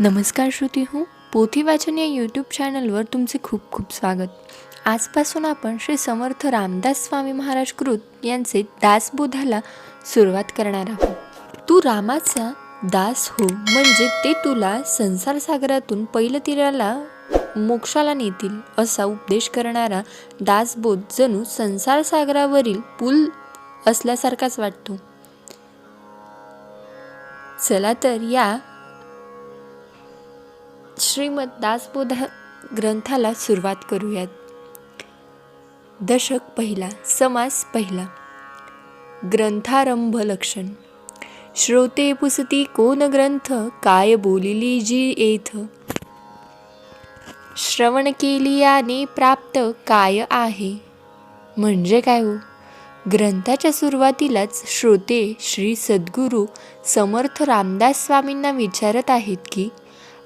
नमस्कार श्रुती हो। पोथी वाचन या यूट्यूब चॅनलवर तुमचे खूप खूप स्वागत। आजपासून आपण श्री समर्थ रामदास स्वामी महाराज कृत यांचे दासबोधाला सुरुवात करणार आहोत। तू रामाचा दास हो म्हणजे ते तुला संसार सागरातून पहिलं तीराला मोक्षाला नेतील असा उपदेश करणारा दासबोध जणू संसार सागरावरील पूल असल्यासारखाच वाटतो। चला तर या श्रीमद दासबोध ग्रंथाला सुरुवात करूयात. दशक पहिला समास पहिला. ग्रंथारंभ लक्षण. श्रोते पुसती कोण ग्रंथ काय बोलिली जी येथ श्रवण केली याने प्राप्त काय आहे? म्हणजे काय हो? ग्रंथाच्या सुरुवातीलाच श्रोते श्री सद्गुरू समर्थ रामदास स्वामींना विचारत आहेत की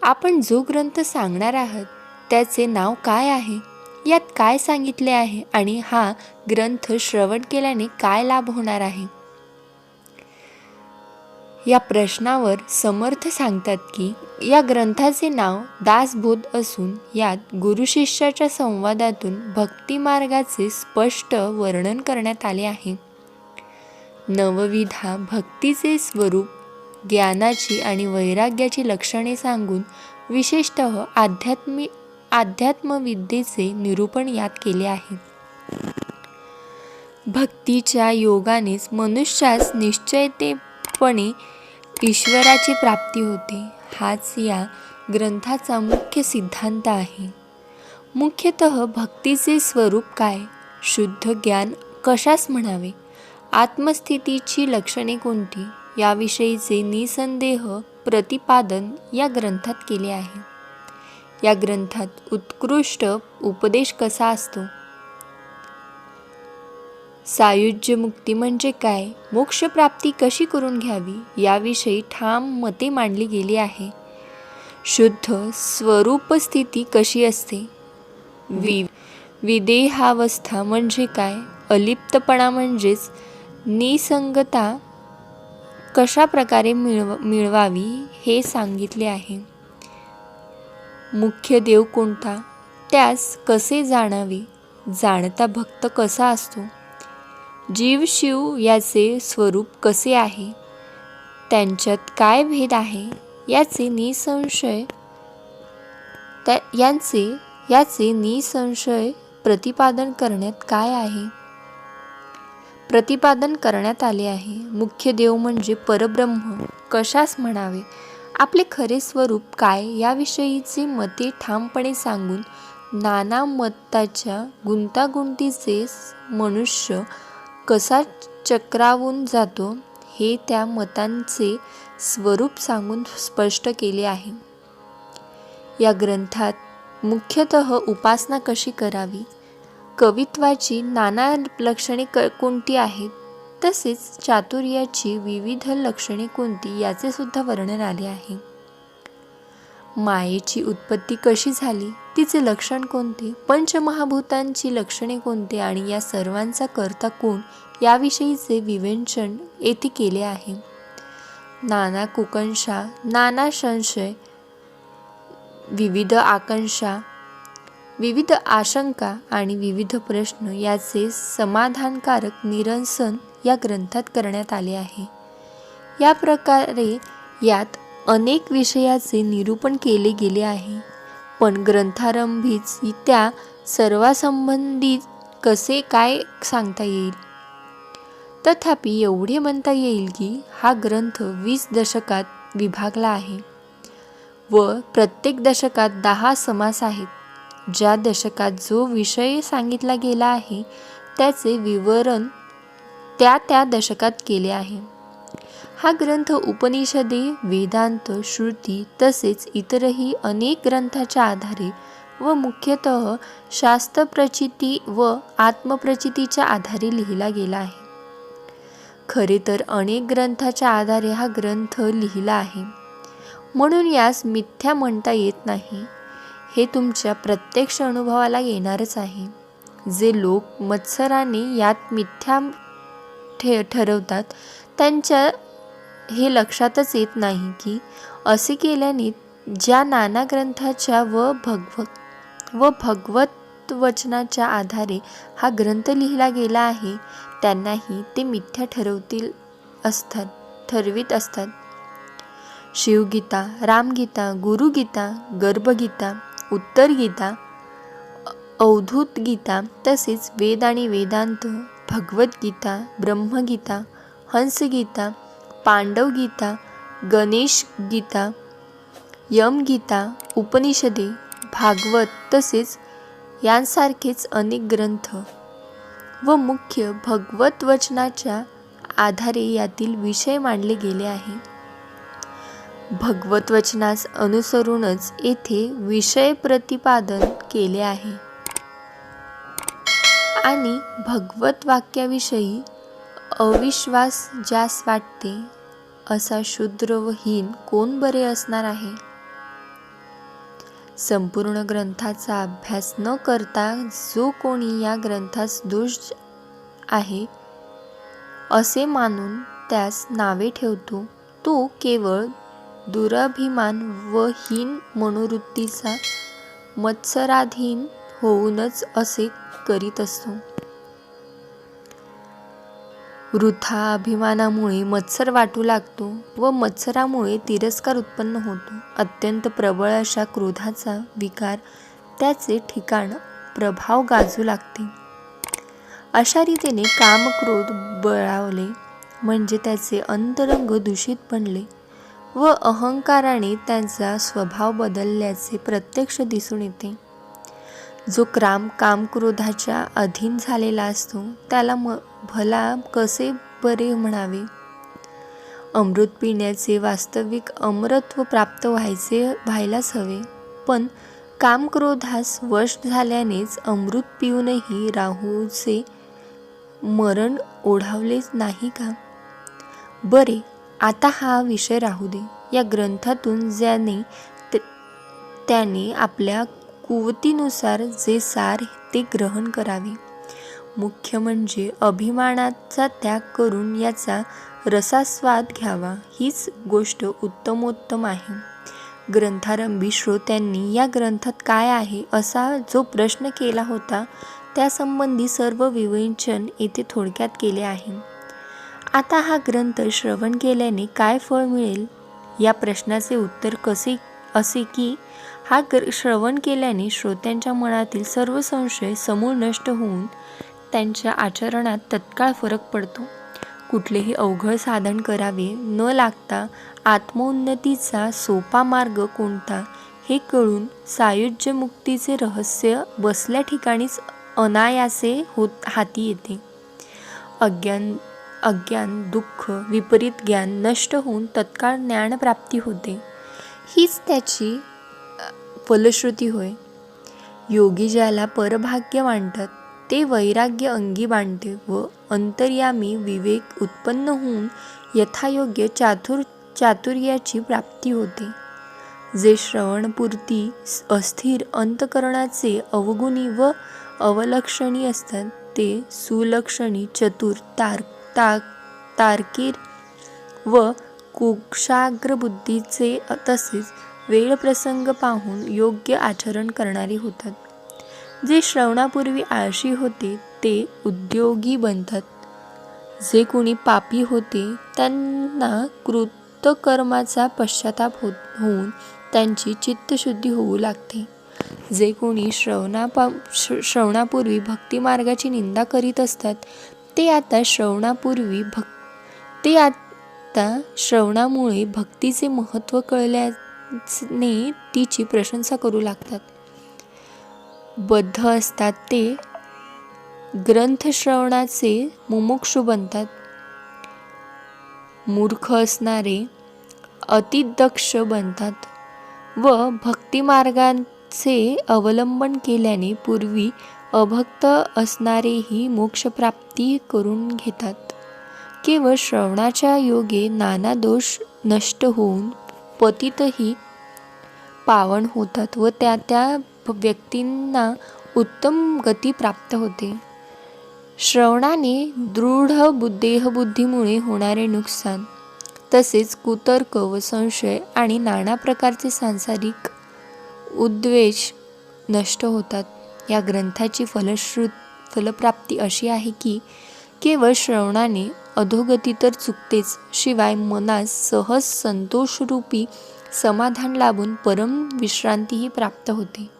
आपण जो ग्रंथ सांगणार आहात त्याचे नाव काय आहे? यात काय सांगितले आहे आणि हा ग्रंथ श्रवण केल्याने काय लाभ होणार आहे? या प्रश्नावर समर्थ सांगतात की या ग्रंथाचे नाव दासबोध असून यात गुरुशिष्याच्या संवादातून भक्तिमार्गाचे स्पष्ट वर्णन करण्यात आले आहे. नवविधा भक्तीचे स्वरूप ज्ञानाची आणि वैराग्याची लक्षणे सांगून विशेषत आध्यात्मिक अध्यात्मविद्येचे निरूपण यात केले आहे. भक्तीच्या योगानेच मनुष्यास निश्चयतेपणे ईश्वराची प्राप्ती होते. हाच या ग्रंथाचा मुख्य सिद्धांत आहे. मुख्यतः भक्तीचे स्वरूप काय? शुद्ध ज्ञान कशास म्हणावे? आत्मस्थितीची लक्षणे कोणती? याविषयीचे निसंदेह प्रतिपादन या ग्रंथात केले आहे. या ग्रंथात उत्कृष्ट उपदेश कसा असतो? सायुज्य मुक्ती म्हणजे काय? मोक्षप्राप्ती कशी करून घ्यावी? याविषयी ठाम मते मांडली गेली आहे. शुद्ध स्वरूप स्थिती कशी असते? वि विदेहावस्था म्हणजे काय? अलिप्तपणा म्हणजेच निसंगता कशा प्रकारे मिळव मिळवावी हे सांगितले आहे. मुख्य देव कोणता? त्यास कसे जाणावे? जाणता भक्त कसा असतो? जीव शिव याचे स्वरूप कसे आहे? त्यांच्यात काय भेद आहे? याचे निसंशय त्या यांचे याचे निसंशय प्रतिपादन करण्यात काय आहे? प्रतिपादन करण्यात आले आहे. मुख्य देव म्हणजे परब्रह्म. कशास म्हणावे? आपले खरे स्वरूप काय? याविषयीचे मते ठामपणे सांगून नाना मताच्या गुंतागुंतीचे मनुष्य कसा चक्रावून जातो हे त्या मतांचे स्वरूप सांगून स्पष्ट केले आहे. या ग्रंथात मुख्यतः उपासना कशी करावी? कवित्वाची नाना लक्षणे क कोणती आहेत? तसेच चातुर्याची विविध लक्षणे कोणती याचे सुद्धा वर्णन आले आहे. मायेची उत्पत्ती कशी झाली? तिचे लक्षण कोणते? पंचमहाभूतांची लक्षणे कोणते? आणि या सर्वांचा कर्ता कोण? याविषयीचे विवेचन येथे केले आहे. नाना कुकंशा नाना संशय विविध आकांक्षा विविध आशंका आणि विविध प्रश्न याचे समाधानकारक निरसन या ग्रंथात करण्यात आले आहे. या प्रकारे यात अनेक विषयाचे निरूपण केले गेले आहे. पण ग्रंथारंभीच त्या सर्वासंबंधित कसे काय सांगता येईल? तथापि एवढे म्हणता येईल की हा ग्रंथ वीस दशकात विभागला आहे व प्रत्येक दशकात दहा समास आहेत. ज्या दशकात जो विषय सांगितला गेला आहे त्याचे विवरण त्या त्या दशकात केले आहे. हा ग्रंथ उपनिषदे वेदांत श्रुती तसेच इतरही अनेक ग्रंथाच्या आधारे व मुख्यतः शास्त्रप्रचिती व आत्मप्रचितीच्या आधारे लिहिला गेला आहे. खरे तर अनेक ग्रंथाच्या आधारे हा ग्रंथ लिहिला आहे. म्हणून यास मिथ्या म्हणता येत नाही. हे तुमच्या प्रत्यक्ष अनुभवाला येणारच आहे. जे लोक मत्सराने यात मिथ्या ठे ठरवतात त्यांच्या हे लक्षातच येत नाही की असे केल्याने ज्या नाना ग्रंथाच्या व भगवत व भगवत वचनाच्या आधारे हा ग्रंथ लिहिला गेला आहे त्यांनाही ते मिथ्या ठरवतील असतात ठरवीत असतात. शिवगीता रामगीता गुरुगीता गर्भगीता उत्तर गीता अवधूत गीता तसेच वेद आणि वेदांत भगवद्गीता ब्रह्मगीता हंसगीता पांडवगीता गणेश गीता यमगीता उपनिषदे भागवत तसेच यांसारखेच अनेक ग्रंथ व मुख्य भगवत वचनाच्या आधारे यातील विषय मांडले गेले आहे. भगवत वचनास अनुसरूनच येथे विषय प्रतिपादन केले आहे. आणि भगवत वाक्याविषयी अविश्वास ज्यास वाटते असा शूद्र व हीन कोण बरे असणार आहे? संपूर्ण ग्रंथाचा अभ्यास न करता जो कोणी या ग्रंथास दोष आहे असे मानून त्यास नावे ठेवतो. तो केवळ दुराभिमान व हीन मनोवृत्तीचा मत्सराधीन होऊनच असे करीत असतो. वृथा अभिमानामुळे मत्सर वाटू लागतो व मत्सरामुळे तिरस्कार उत्पन्न होतो. अत्यंत प्रबळ अशा क्रोधाचा विकार त्याचे ठिकाण प्रभाव गाजू लागते. अशा रीतीने कामक्रोध बळावले म्हणजे त्याचे अंतरंग दूषित बनले. व अहंकाराने त्यांचा स्वभाव बदलल्याचे प्रत्यक्ष दिसून येते. जो क्राम कामक्रोधाच्या अधीन झालेला असतो त्याला म भला कसे बरे म्हणावे? अमृत पिण्याचे वास्तविक अमरत्व प्राप्त व्हायचे व्हायलाच हवे. पण कामक्रोधास वश झाल्यानेच अमृत पिऊनही राहूचे मरण ओढावलेच नाही का? बरे आता हा विषय राहू दे. या ग्रंथातून ज्याने त्याने आपल्या कुवतीनुसार जे सार ते ग्रहण करावे. मुख्य म्हणजे अभिमानाचा त्याग करून याचा रसास्वाद घ्यावा. हीच गोष्ट उत्तमोत्तम आहे. ग्रंथारंभी श्रोत्यांनी या ग्रंथात काय आहे असा जो प्रश्न केला होता त्यासंबंधी सर्व विवेचन येथे थोडक्यात केले आहे. आता हा ग्रंथ श्रवण केल्याने काय फळ मिळेल? या प्रश्नाचे उत्तर कसे असे की हा ग्र श्रवण केल्याने श्रोत्यांच्या मनातील सर्व संशय समूळ नष्ट होऊन त्यांच्या आचरणात तत्काळ फरक पडतो. कुठलेही अवघड साधन करावे न लागता आत्मोन्नतीचा सोपा मार्ग कोणता हे कळून सायुज्य मुक्तीचे रहस्य बसल्या ठिकाणीच अनायासे होत हाती येते. अज्ञान अज्ञान दुःख विपरीत ज्ञान नष्ट होऊन तत्काळ ज्ञानप्राप्ती होते. हीच त्याची फलश्रुती होय. योगी ज्याला परभाग्य मांडतात ते वैराग्य अंगी बांधते व अंतर्यामी विवेक उत्पन्न होऊन यथायोग्य चातुर चातुर्याची प्राप्ती होते. जे श्रवणपूर्ती अस्थिर अंतकरणाचे अवगुणी व अवलक्षणी असतात ते सुलक्षणी चतुर तार ता तार्किक व कुक्षाग्र बुद्धीचे तसेच वेळ प्रसंग पाहून योग्य आचरण करणारी होतात. जे श्रवणापूर्वी आळशी होते ते उद्योगी बनतात. जे कोणी पापी होते त्यांना कृतकर्माचा पश्चाताप होत होऊन त्यांची चित्तशुद्धी होऊ लागते. जे कोणी श्रवणापा श्रवणापूर्वी भक्तिमार्गाची निंदा करीत असतात ते आता श्रवणापूर्वी भक् ते आता श्रवणामुळे भक्तीचे महत्त्व कळल्याने तिची प्रशंसा करू लागतात. बद्ध असतात ते. ग्रंथश्रवणाचे मुमुक्षु बनतात. मूर्ख असणारे अतिदक्ष बनतात व भक्तिमार्गांचे अवलंबन केल्याने पूर्वी अभक्त असणारेही मोक्षप्राप्ती करून घेतात. केवळ श्रवणाच्या योगे नाना दोष नष्ट होऊन पतितही पावन होतात व त्या त्या व्यक्तींना उत्तम गती प्राप्त होते. श्रवणाने दृढ देहबुद्धीमुळे होणारे नुकसान तसेच कुतर्क व संशय आणि नाना प्रकारचे सांसारिक उद्वेष नष्ट होतात. या ग्रंथाची फलश्रु फलप्राप्ती अशी आहे की केवळ श्रवणाने अधोगती तर चुकतेच शिवाय मनास सहज संतोषरूपी समाधान लाभून परम विश्रांतीही प्राप्त होते.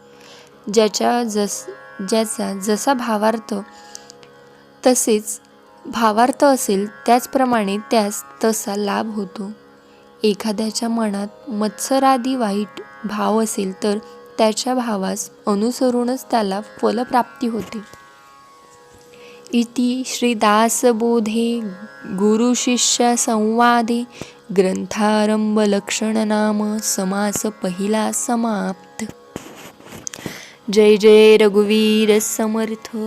ज्याच्या जस ज्याचा जसा भावार्थ तसेच भावार्थ असेल त्याचप्रमाणे त्यास तसा लाभ होतो. एखाद्याच्या मनात मत्सरादी वाईट भाव असेल तर त्याच्या भावास अनुसरूनच त्याला फलप्राप्ती होते. इति श्रीदासबोधे गुरुशिष्य संवादे ग्रंथारंभ लक्षण नाम समास पहिला समाप्त. जय जय रघुवीर समर्थ.